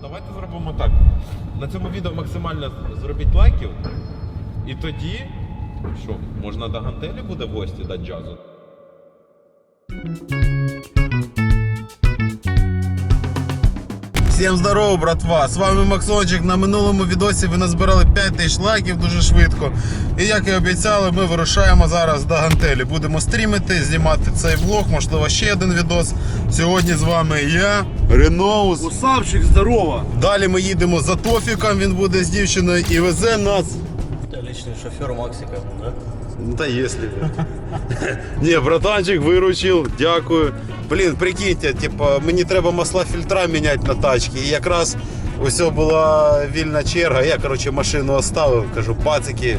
давайте зробимо так. На цьому відео максимально зробіть лайків. І тоді, що, можна до гантелі буде в гості дати джазу? Всім здорово, братва! З вами Максончик. На минулому відосі ви назбирали 5 тисяч лайків дуже швидко. І як і обіцяли, ми вирушаємо зараз до гантелі. Будемо стрімити, знімати цей влог, можливо, ще один відос. Сьогодні з вами я, Реноус. Усавчик, здорово! Далі ми їдемо за Тофіком, він буде з дівчиною і везе нас. Это личный шофер Максика, да? Ну та якщо. Ні, братанчик виручив, дякую. Блін, прикиньте, типа, мені треба масла фільтра міняти на тачці. І якраз ось була вільна черга. Я, коротше, машину оставив. Кажу, пацики,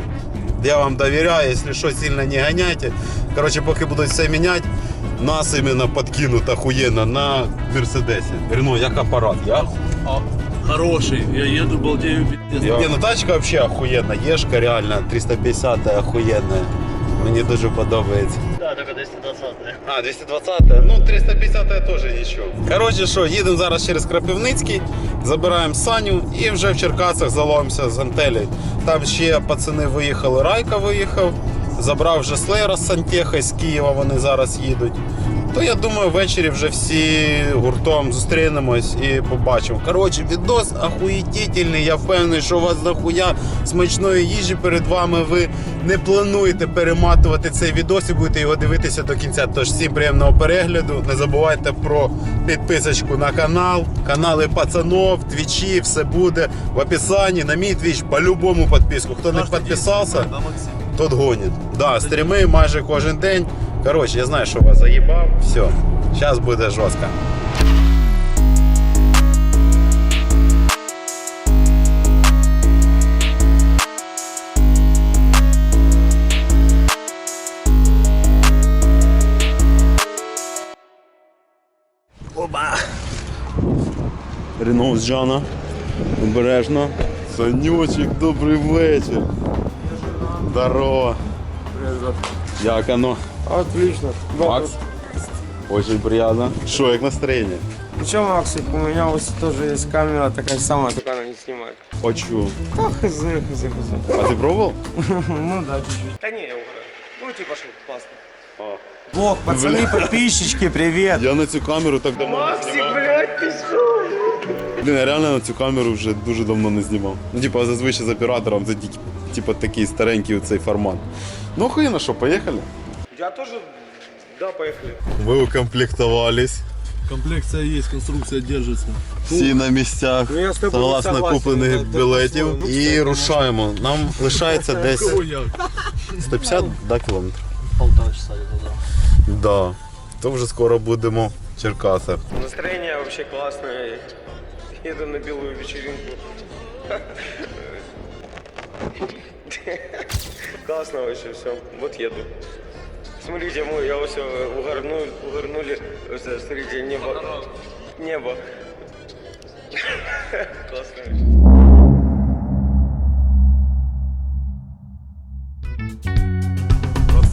я вам довіряю, якщо що, сильно не ганяйте. Коротше, поки будуть все міняти, нас іменно підкинуть охуєнно на Мерседесі. Рено, як апарат, я? Хороший, я еду, балдею, Ні, ну тачка взагалі охуєнна. Єшка реально 350 охуєнна. Мені дуже подобається. Да, только 220 А, 220 Ну, 350 теж нічого. Коротше, що, їдемо зараз через Крапивницький, забираємо Саню і вже в Черкасах заломимося з гантелі. Там ще пацани виїхали, Райка виїхав, забрав вже Слеєра з Сантеха з Києва, вони зараз їдуть. То я думаю, ввечері вже всі гуртом зустрінемось і побачимо. Коротше, відос ахуєтітельний. Я впевнений, що у вас дохуя смачної їжі перед вами. Ви не плануєте перематувати цей відос і будете його дивитися до кінця. Тож всім приємного перегляду. Не забувайте про підписочку на канал, канали пацанов, твічі, все буде в описанні. На мій твіч по-любому підписку. Хто не підписався, тот гонит. Да, стріми майже кожен день. Коротше, я знаю, що вас заїбав. Все, зараз буде жорстко. Оба! Рено з Джана. Обережно. Санючик, добрий вечір. Здорово. Як оно? Отлично. Макс? Очень приятно. Что, как настроение? Причем, Максик, у меня вот тоже есть камера такая самая, только она не снимает. Хочу. Да, хз, хз, хз. А ты пробовал? Ну да, чуть-чуть. Да не, я угораю. Ну типа что, классно. Бог, пацаны, подписчики, привет. Я на цю камеру так давно не знімав. блядь, ты что? Блін, я реально на цю камеру вже дуже давно не знімав. Ну, типа, зазвичай з оператором це тільки типа, такий старенький цей формат. Ну, охуєнно, що, поїхали? Я тоже, да, поехали. Ви укомплектувались. Комплекция есть, конструкция держится. Всі на місцях, Ну, я з тобою согласно согласен. куплених Ну, це білетів. по-своєму. І рушаємо. Нам лишається десь Кого як? 150 да, кілометрів. Полтора часа где-то, да. Да. То вже скоро будемо в Черкасах. Настроение вообще классное. Еду на белую вечеринку. Классно вообще все. Вот еду. Смотрите, мы, я все угорнули, угорнули. Смотрите, небо. Небо. Классно вообще.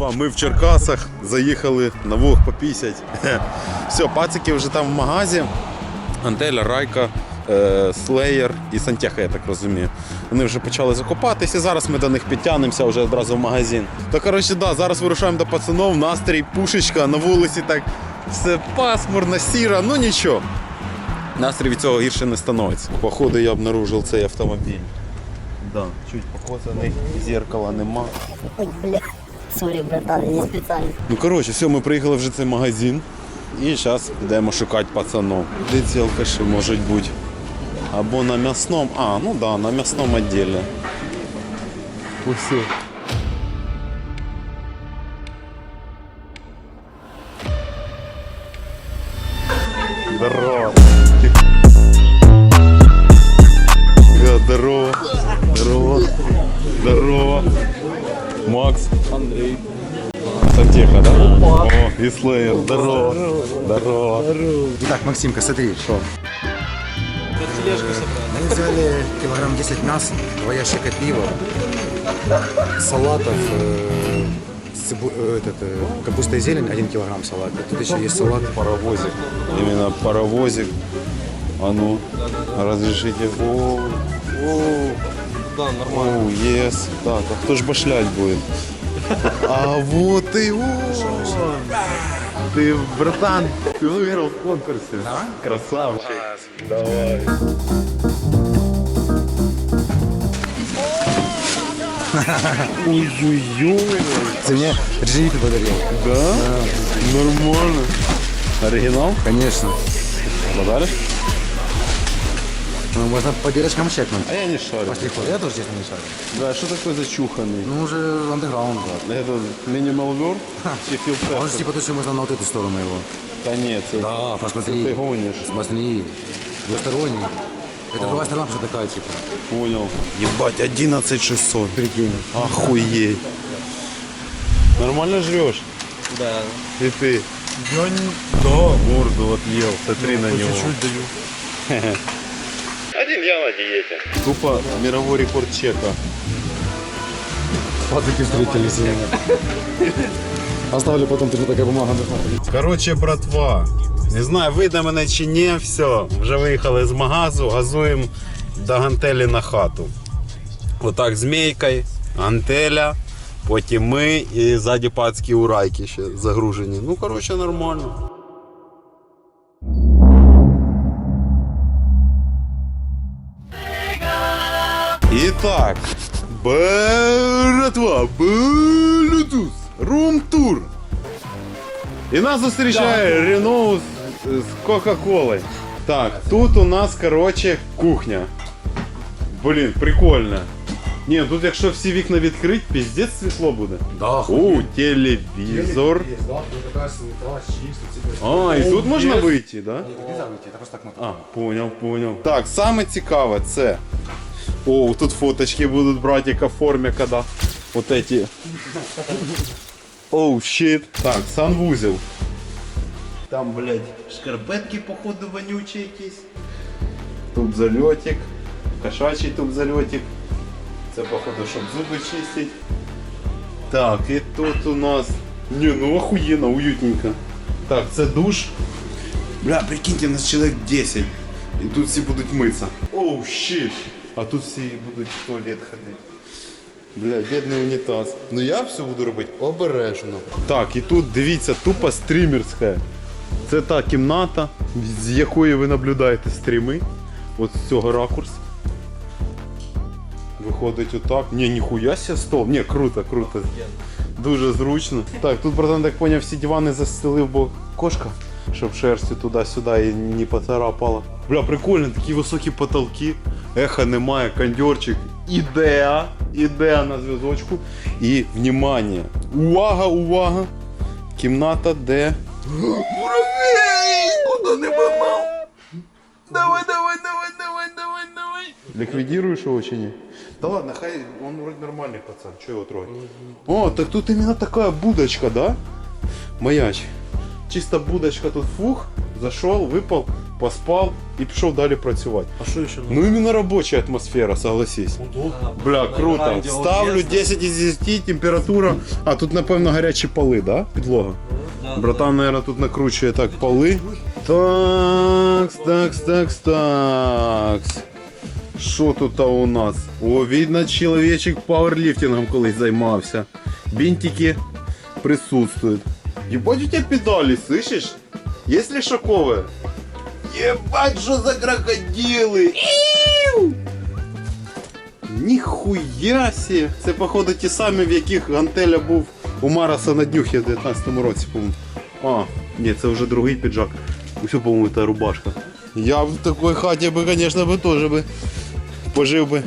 Братва, ми в Черкасах заїхали на вог по 50. Все, пацики вже там в магазі. Антеля, Райка, е, Слеєр і Сантяха, я так розумію. Вони вже почали закопатися. Зараз ми до них підтягнемося вже одразу в магазин. То коротше, да, зараз вирушаємо до пацанов, настрій, пушечка, на вулиці так все пасмурно, сіро, ну нічого. Настрій від цього гірше не становиться. Походу я обнаружив цей автомобіль. Да, чуть покоцаний, зеркала нема. Ой, бля. Сорі, братан, не спеціально. Ну коротше, все, ми приїхали вже в цей магазин. І зараз йдемо шукати пацанов. Де ці алкаші можуть бути? Або на м'ясному. А, ну да, на м'ясному відділі. Ось. Здорово. Бля, Здорово. Здорово. Здорово. Макс. Андрей. Сантеха, да? О, и Слеер, здорово. Здорово. Так, Максимка, смотри, что? Мы взяли килограмм 10 мяса, два ящика пива, салатов, э, цибу- э, этот, э, капуста и зелень, один килограмм салата. Тут еще есть салат. Паровозик. Именно паровозик. А ну, разрешите. О, о, Да, нормально. о, ес. Так, а кто ж башлять будет? А вот и он. Ты, братан, ты выиграл в конкурсе. Красавчик. Давай. Ой-ой-ой. Ты мне джип подарил. Да? Нормально. Оригинал? Конечно. Подаришь? Ну, можно по дырочкам чекнуть. А я не шарю. Пошли, ход. Я тоже, честно, не шарю. Да, что такое зачуханный? Ну, уже андеграунд, да. Это минимал вер? Он же типа то, что можно на вот эту сторону его. Конец. Да, посмотри. Ты гонишь. Смотри, двусторонний. Это другая сторона, что такая, типа. Понял. Ебать, 11 600. Прикинь. Охуеть. Нормально жрешь? Да. И ты? Я не... Да. Морду отъел. Смотри на него. Чуть-чуть даю. Один я на диете. Тупо мировой рекорд чека. Пацаки встретились. Оставили потом, ты же такая бумага Короче, братва. Не знаю, вийде мене чи ні, все. Вже виїхали з магазу, газуємо до гантелі на хату. Отак змійкою, гантеля, потім ми і ззаді пацькі урайки ще загружені. Ну, коротше, нормально. Так, братва, Bluetooth, рум-тур. І нас зустрічає Рено з, з Кока-Колой. Так, тут у нас, короче, кухня. Блін, прикольно. Ні, тут якщо всі вікна відкрити, піздець світло буде. Да, О, телевізор. А, і тут можна вийти, да? А, понял, понял. Так, саме цікаве це. О, тут фоточки будуть братика в формі, коли вот эти. Оу, щит. Так, санвузел. Там, блядь, шкарпетки, походу, вонючі якісь. Тут зальотик. Кошачий тут зальотик. Це, походу, щоб зуби чистить. Так, і тут у нас. Не, ну охуєнно, уютненько. Так, це душ. Бля, прикиньте, у нас чоловік 10. І тут всі будуть митися. Оу, щит. А тут всі будуть в туалет ходити. Бля, бідний унітаз. Ну я все буду робити обережно. Так, і тут дивіться, тупо стрімерська. Це та кімната, з якої ви наблюдаєте стріми. От з цього ракурсу. Виходить отак. Ні, ніхуя ся стол. Ні, круто, круто. Дуже зручно. Так, тут, братан, так поняв, всі дивани застелив, бо кошка, щоб шерсті туди-сюди і не поцарапала. Бля, прикольно, такі високі потолки, еха немає, кондьорчик. Ідеа, ідеа на зв'язочку. І внимание. Увага, увага! Кімната, де. Муравей! Куди не давай, давай, давай, давай, давай. Ликвидируешь его чи? Да ладно, хай, он вроде нормальный пацан, что его трогать? О, так тут именно такая будочка, да? Маяч. Чисто будочка тут фух, зашел, выпал, поспал и пішов далі працювати. А что еще? Ну именно рабочая атмосфера, согласись. Бля, круто. Ставлю 10 із 10, температура. А тут, напевно, гарячі поли, да? Підлога. Братан, наверное, тут накручує так поли. Такс, такс, такс, такс. Що тут у нас? О, видно, чоловічик пауерліфтингом колись займався. Бінтики присутствують. Ебать у тебя педали, слышишь? Есть ли шоковые? Ебать, что за крокодилы! Іу! Ніхуя сі! Це, походу, ті самі, в яких гантеля був у Мараса на днюхі в 19-му році, по-моєму. А, ні, це вже другий піджак. Усе, по-моєму, та рубашка. Я в такій хаті би, звісно, би теж би пожив би.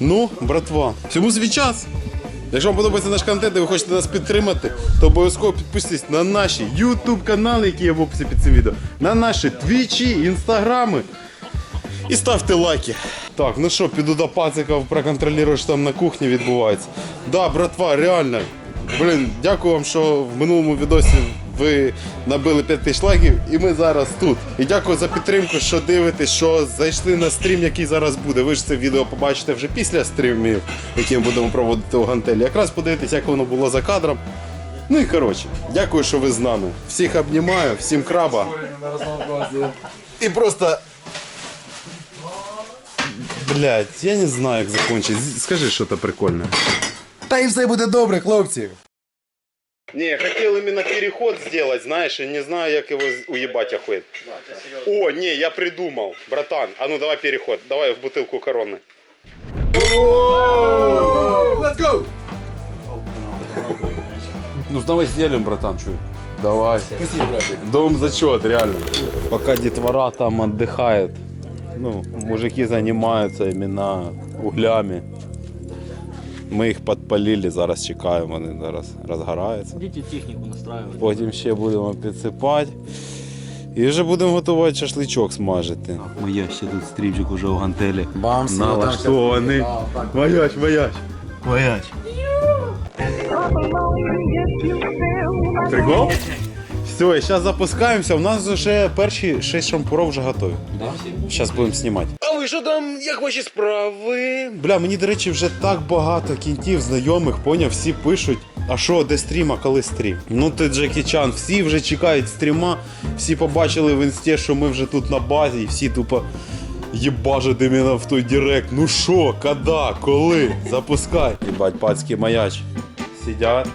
Ну, братва, всьому свій час. Якщо вам подобається наш контент і ви хочете нас підтримати, то обов'язково підписуйтесь на наші YouTube канали, які є в описі під цим відео, на наші твічі, інстаграми. І ставте лайки. Так, ну що, піду до пациків, проконтролюю, що там на кухні відбувається. Да, братва, реально. Блін, дякую вам, що в минулому відосі ви набили 5 тисяч лайків, і ми зараз тут. І дякую за підтримку, що дивитесь, що зайшли на стрім, який зараз буде. Ви ж це відео побачите вже після стрімів, які ми будемо проводити у гантелі. Якраз подивитесь, як воно було за кадром. Ну і коротше, дякую, що ви з нами. Всіх обнімаю, всім краба. І просто Блядь, я не знаю, як закончить. Скажи щось прикольне. Та і все буде добре, хлопці. Не, хотел именно переход сделать, знаешь, и не знаю, как его уебать охуеть. О, не, я придумал, братан. А ну давай переход, давай в бутылку короны. Let's go! Ну, давай сделаем, братан, чё? Давай. Спасибо, братик. Дом зачет, реально. Пока детвора там отдыхает, ну, мужики занимаются именно углями. Ми їх підпалили, зараз чекаємо, вони зараз розгораються. Идите технику настраивать. Потім ще будемо підсипати. І вже будемо готувати шашличок смажити. Моя ще тут стрімчик уже у гантелі. Бам, Налаштований. Вояч, вояч. Вояч. Прикол? Все, зараз запускаємося. У нас вже перші 6 шампуров вже готові. Зараз будемо знімати. Ви що там, як ваші справи? Бля, мені, до речі, вже так багато кінтів, знайомих, поняв, всі пишуть. А що, де стрім, а коли стрім? Ну ти Джекі Чан, всі вже чекають стріма, всі побачили в інсті, що ми вже тут на базі, і всі тупо єбажать іменно в той директ. Ну що, кода, коли? Запускай. Єбать, пацькі маяч. Сидять,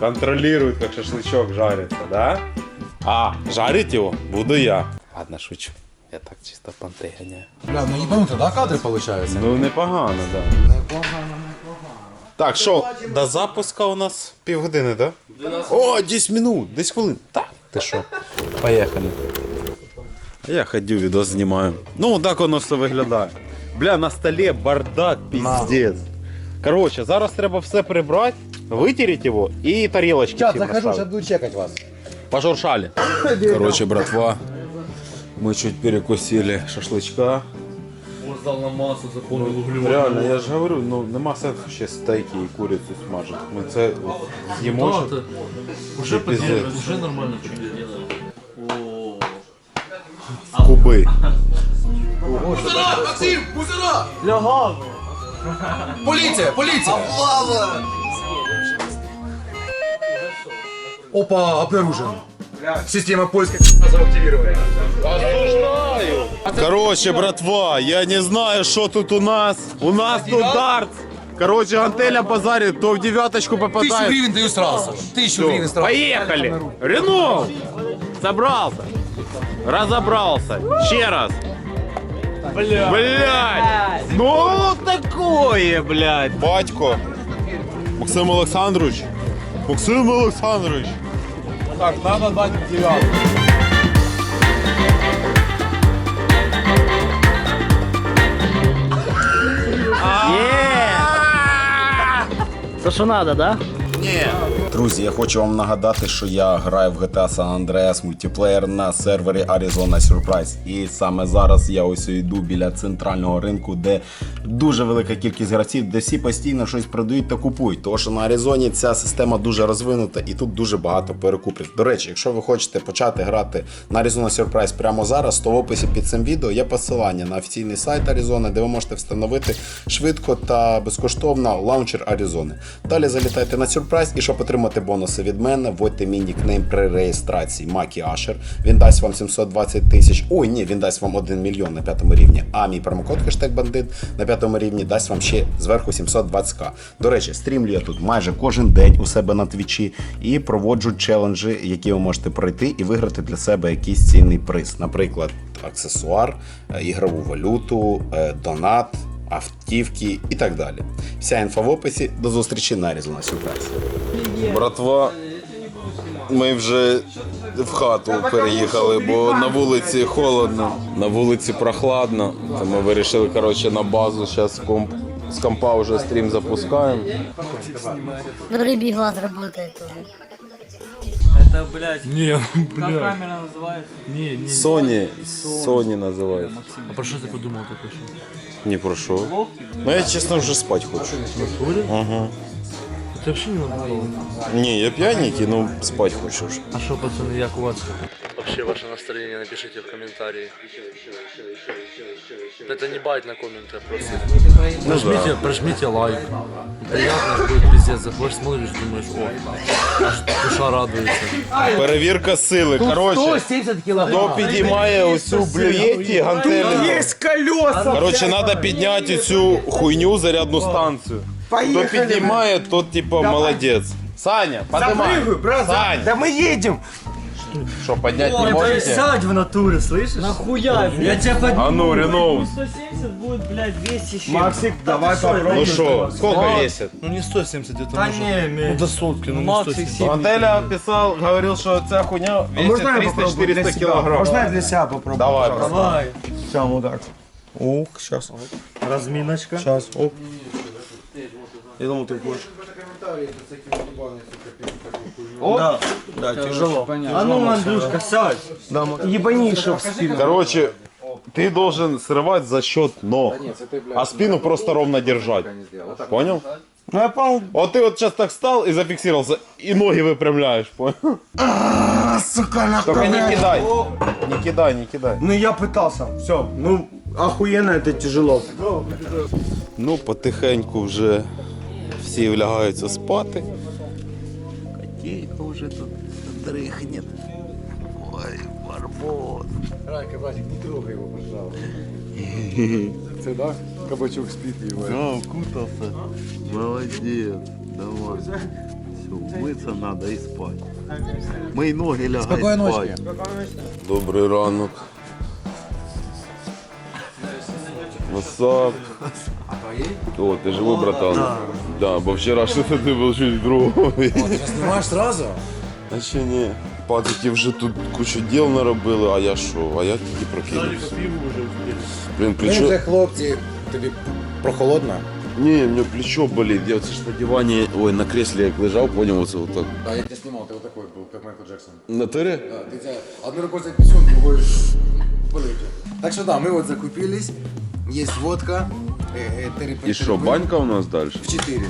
контролируют, как шашлычок жарится, да? А, жарить его буду я. Ладно, шучу. Я так чисто понти гоняю. Бля, ну ебануто, да, кадри получаються? Ну, непогано, да. Так, що, до запуска у нас півгодини, да? О, 10 минут, 10 хвилин. Так, ти що? Поїхали. Я ходю, відос знімаю. Ну, так воно все виглядає. Бля, на столі бардак, піздець. Коротше, зараз треба все прибрати, витереть його і тарілочки Чат, всі захожу, поставити. сейчас буду чекать вас. Пожуршали. Короче, братва, мы чуть перекусили шашлычка. Он сдал на массу, заполнил углеводами. Реально, я ж говорю, ну нема сенсу ще стейки і курицю смажити. Ми це з'їмо. Да, щоб- это уже, Пиздец. подъехали, уже нормально чуть О, Куби. Максим, мусора! Поліція, поліція! Опа, обнаружен. Система поиска заактивирована. Короче, братва, я не знаю, що тут у нас. У нас тут дартс. Короче, антеля базарит, то в девяточку Тысячу попадает. гривен даю сразу. Тысячу гривен сразу. Поехали! Рено! Собрался! Разобрался! Ще раз! Блядь! Ну такое, блядь! Батько! Максим Олександрович! Максим Олександрович! Так, надо дать девятку. То, что надо, да? Друзі, я хочу вам нагадати, що я граю в GTA San Andreas мультиплеєр на сервері Arizona Surprise. І саме зараз я ось йду біля центрального ринку, де дуже велика кількість гравців, де всі постійно щось продають та купують. Тому що на Аризоні ця система дуже розвинута і тут дуже багато перекупів. До речі, якщо ви хочете почати грати на Arizona Surprise прямо зараз, то в описі під цим відео є посилання на офіційний сайт Аризони, де ви можете встановити швидко та безкоштовно лаунчер Аризони. Далі залітайте на Surprise і щоб отримати бонуси від мене, вводьте мій нікнейм при реєстрації Макі Ашер. Він дасть вам 720 тисяч. Ой, ні, він дасть вам 1 мільйон на п'ятому рівні. А мій промокод хештег бандит на п'ятому рівні дасть вам ще зверху 720к. До речі, стрімлю я тут майже кожен день у себе на твічі і проводжу челенджі, які ви можете пройти і виграти для себе якийсь цінний приз. Наприклад, аксесуар, е, ігрову валюту, е, донат. Автівки і так далі. Вся інфа в описі. До зустрічі на Arizona Surprise. Братва, ми вже в хату переїхали, бо на вулиці холодно, на вулиці прохладно. То ми вирішили коротше, на базу. Зараз комп, з компа вже стрім запускаємо. Глаз работает уже. Это, блядь, Не, бля. камера называется? Не, не. Соні, Соні називається. А про что ты подумал только что? Ні про що. Ну я чесно вже спати хочу. Натуре? Ага. Ты вообще не набухал? Ні, я п'яненький, ну спать хочу вже. А что, пацаны, як у вас? Вообще ваше настроение напишите в комментарии. Это не бать на комменты, а просто. Прожмите, прожмите лайк. Приятно будет пиздец. Заходишь, смотришь, думаешь, о, аж душа радуется. Перевірка сили. Коротше, 170 килограмм. хто підіймає оцю блюєті гантелі? Є колеса! Коротше, треба підняти цю хуйню зарядну станцію. Хто піднімає, тот типа молодець. Саня, поднимай. Сань, Да мы едем! Що, підняти не можете? Сядь в натуре, слышишь? Нахуя? Я тебя подниму. А ну, Реноус. 170 будет, блядь, 200 с чем. Максик, давай попробуем. Ну що, сколько весит? Ну не 170 где-то. Да не, Ну до сотки, ну не Максик 170. 70. Гантеля писал, говорил, что ця хуйня А весит можно я попробую для 300-400 себя? килограмм. Можно я для себя попробую? Давай? Давай. Все, вот так. Ух, сейчас. Разминочка. Сейчас, оп. Я думал, ты будешь. Да, да, тяжело. А ну, Андрюшка, сядь. Да, ебани, чтоб спину. Короче, ты должен срывать за счет ног, а спину просто ровно держать. Понял? Ну я понял. Вот ты вот сейчас так встал и зафиксировался, и ноги выпрямляешь, понял? А, сука, Только не нахуй. кидай. Не кидай, не кидай. Ну я пытался. Все, ну охуенно это тяжело. Ну, потихеньку вже всі влягаються спати. Котейка вже тут дрихне. Ой, барбос. Райка, Вадик, не трогай его, пожалуйста. Це да? Кабачок спит его. Да, укутался. Молодец. Давай. Все, умыться надо и спать. Мои ноги лягай Спокойной спать. Добрий ранок. Васап. О, ти живий, братан? Да, бо вчора що ти був щось другого. Снимаешь сразу? А ще ні. Пацики вже тут кучу діл наробили, а я що? А я тільки прокинувся. Блін, Ну, вже плечо. хлопці, тобі прохолодно. Ні, у мене плечо болить. Я оце ж на дивані, ой, на креслі як лежав, поняв, оце отак. Да, я тебя снимал, ты вот такой был, как Майкл Джексон. На тирі? Да, ты тебя одной рукой за писюн, другой в полете. Так что да, мы вот закупились, есть водка, що, три- банька у нас далі? В 4.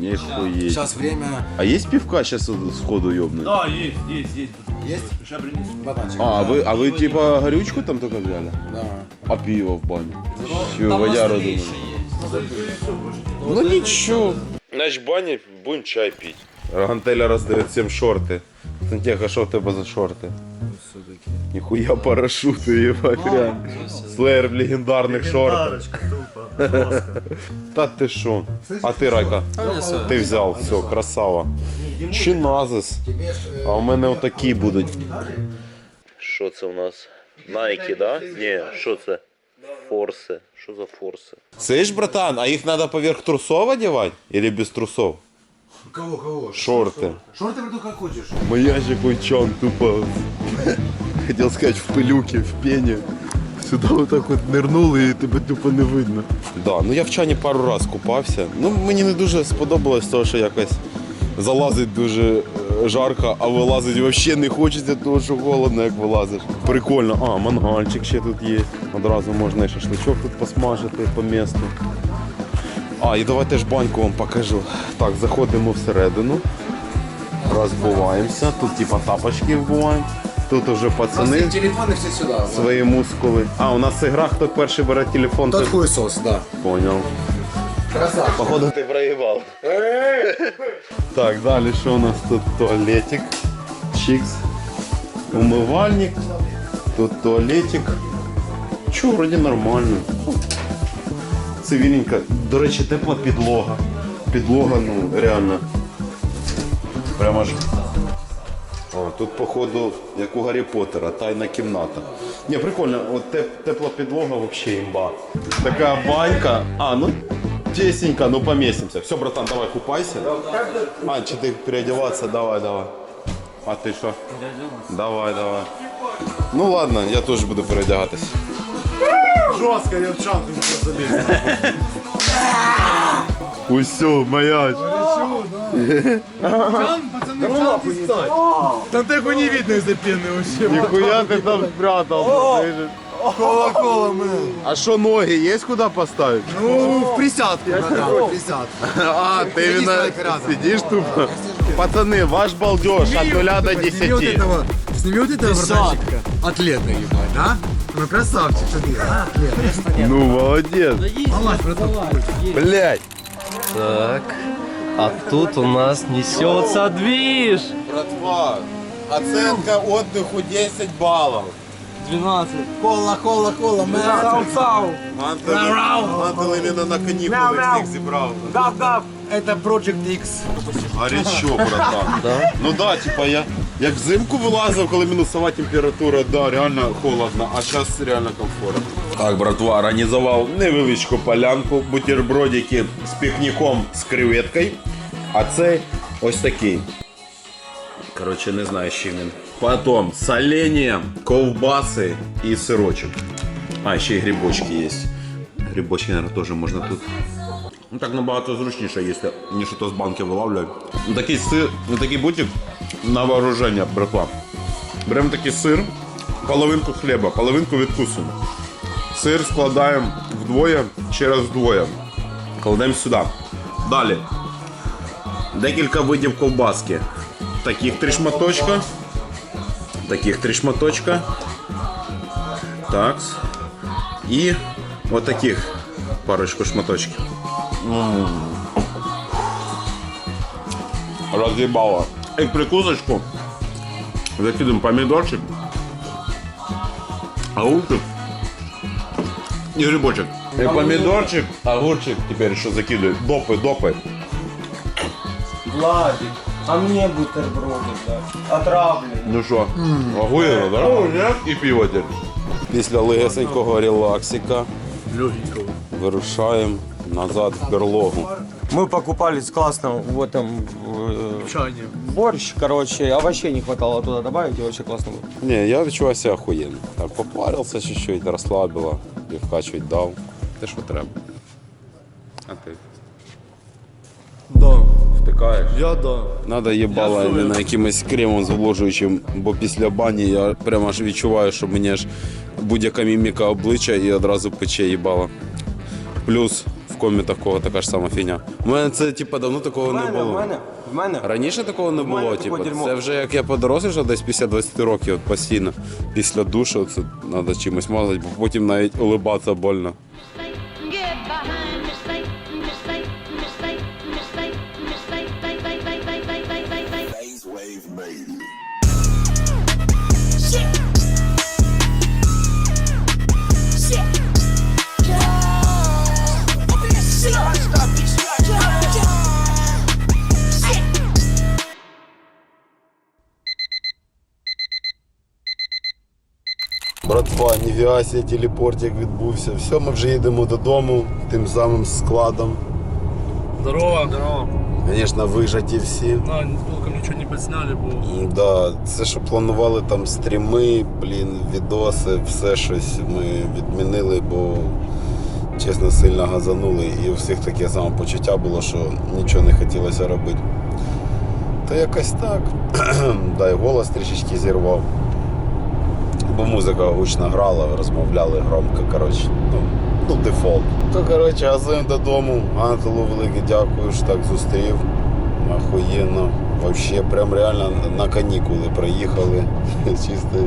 Ніхуєть. Сейчас время А є півка зараз сходу йобнуть? Да, есть, есть, есть. есть? Сейчас принесу. Батончик. А, ви, а ви типа горючку там тільки взяли? Да. А пиво в баню? Що, водяру думаю? Ну нічого. Значить, в бані будемо чай пити. Гантеля роздає всім шорти. Сантьяго, що в тебе за шорти? Ніхуя парашути, єбать, реально. Слеєр в легендарних шортах. Та ти що? А ти, Райка? Ти взяв, все, красава. Чиназис. А у мене отакі будуть. Що це у нас? Найки, да? Ні, що це? Форси. Що за форси? Слышь, братан, а їх треба поверх трусов одягати? Или без трусов? Кого, кого? Шорти. Шорты вроде как хочешь. Маяжик чан тупо. Хотел сказать в пылюке, в пене. Сюда вот так вот нырнул и тебе тупо не видно. Да, ну я в чані пару раз купався. Ну мені не дуже сподобалось, тому що якось залазить дуже е, жарко, а вилазить взагалі не хочеться, тому що холодно, як вилазиш. Прикольно. А, мангальчик ще тут є. Одразу можна і шашличок тут посмажити по місту. А, і давайте ж баньку вам покажу. Так, заходимо всередину. Розбуваємося. Тут типа тапочки вбуваємо. Тут уже пацани Телефоны все сюда. вот. свої мускули. А, у нас ігра, хто перший бере телефон, Тот той хуесос, да. Понял. Красавчик. Походу ти проїбав. Так, далі що у нас тут туалетик. Чикс. Умивальник. Тут туалетик. Чу, вроді нормально. Цивільненько. До речі, тепла підлога. Підлога, ну, реально. Прямо ж. О, тут, походу, як у Гаррі Поттера, тайна кімната. Ні, прикольно, от теп, тепла підлога взагалі імба. Така банька. А, ну тесенько, ну поместимся. Все, братан, давай купайся. А, чи ти переодеваться? Давай, давай. А ти що? Давай, давай. Ну ладно, я теж буду переодягатись. Жестко, я в чан залез. Усьо, маяч. Там так не видно из-за пены вообще. Ніхуя ти там спрятав. Кола-кола, ми. А что, ноги есть куда поставить? Ну, в присядку, братан, в присядку. А, ты именно сидишь тупо? Пацаны, ваш балдеж от 0 до Сними вот 10. этого, сними вот этого братанчика. Атлета, ебать, да? Ну, красавчик, смотри, а, атлет. Ну, молодец. Малась, братан. Блять. Так. А тут у нас несется движ. Братва, оценка отдыху 10 баллов. 12. Кола, кола, кола, ми. Сау-сау. Антел іменно на канікули всіх зібрав. Гав-гав. Это Project X. Горячо, братан. Ну да, типа я як взимку вилазив, коли мінусова температура, да, реально холодно, а зараз реально комфортно. Так, братва, організував невеличку полянку, бутербродики з пікніком з креветкою, А цей ось такий. Коротше, не знаю, чим він. Потім соленья, ковбаси і сирочок. А, ще й грибочки є. Грибочки, наверное, теж можна тут Ну так набагато зручніше їсти, ніж то з банки вилавлюють. Ну, Такий сир, ну такий бутик на вооруження, братва. Беремо такий сир, половинку хліба, половинку відкусуємо. Сир складаємо вдвоє через вдвоє. Кладемо сюди. Далі декілька видів ковбаски. Таких три шматочка. Таких три шматочка. Так. І отаких от парочку шматочків. Роз'їбало. І прикусочку. Закидуємо помідорчик. Огурчик. І грибочок. І помідорчик, огурчик тепер що закидують. Допи, допи. Владик, а мне бутерброды, да? Отравленные. Ну що, огуєво, да? І пиво теперь. Після легесенького релаксика вирушаємо назад в берлогу. Мы покупались классно в этом э, борщ, короче, овощей не хватало туда добавить, и вообще классно было. Не, я відчуваю себе охуєнно. Так, попарився чуть-чуть, розслабило, півка чуть дав. Те, що треба. А ти? Да, Втикаєш? я да. Надо їбало іменно якимось кремом зволожуючим, бо після бані я прямо аж відчуваю, що мені аж будь-яка міміка обличчя і одразу пече їбало. Плюс в комі такого така ж сама фігня. У мене це типа давно такого не було. в мене. Раніше такого не було, мене типу, дерьмо. це вже як я подорослішав, десь після 20 років от постійно. Після душу це треба чимось мазати, бо потім навіть улибатися больно. Братва, Нівіасія, телепортик відбувся. Все, ми вже їдемо додому тим самим складом. Здорово. Здорово. Звісно, вижаті всі. Да, толком ничего не подсняли, бо... Да, це що планували там стріми, блін, відоси, все щось ми відмінили, бо чесно сильно газанули і у всіх таке саме почуття було, що нічого не хотілося робити. Та якось так. да, і голос трішечки зірвав. Бо музика гучно грала, розмовляли громко, коротше, ну, ну дефолт. То коротше, газуємо додому. Антелу велике дякую, що так зустрів. Охуєнно. Вообще, прям реально на канікули приїхали. Чисто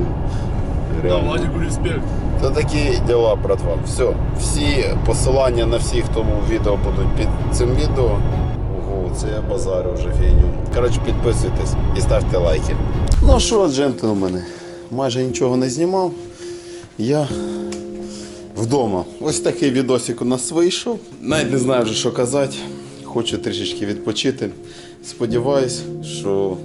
реально. Владику респект. Це такі діла, братва. Все. Всі посилання на всіх, хто був відео будуть під цим відео. Ого, це я базарю вже фігню. Коротше, підписуйтесь і ставте лайки. Ну що, джентльмени, майже нічого не знімав. Я вдома. Ось такий відосик у нас вийшов. Навіть не знаю вже, що казати. Хочу трішечки відпочити. Сподіваюсь, що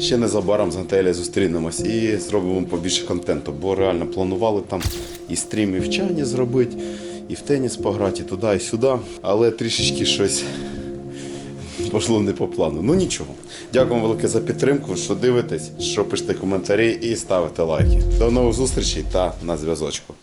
ще незабаром з Антелі зустрінемось і зробимо побільше контенту, бо реально планували там і стрім, і в чані зробити, і в теніс пограти, і туди, і сюди. Але трішечки щось пішло не по плану. Ну нічого. Дякую велике за підтримку, що дивитесь, що пишете коментарі і ставите лайки. До нових зустрічей та на зв'язочку.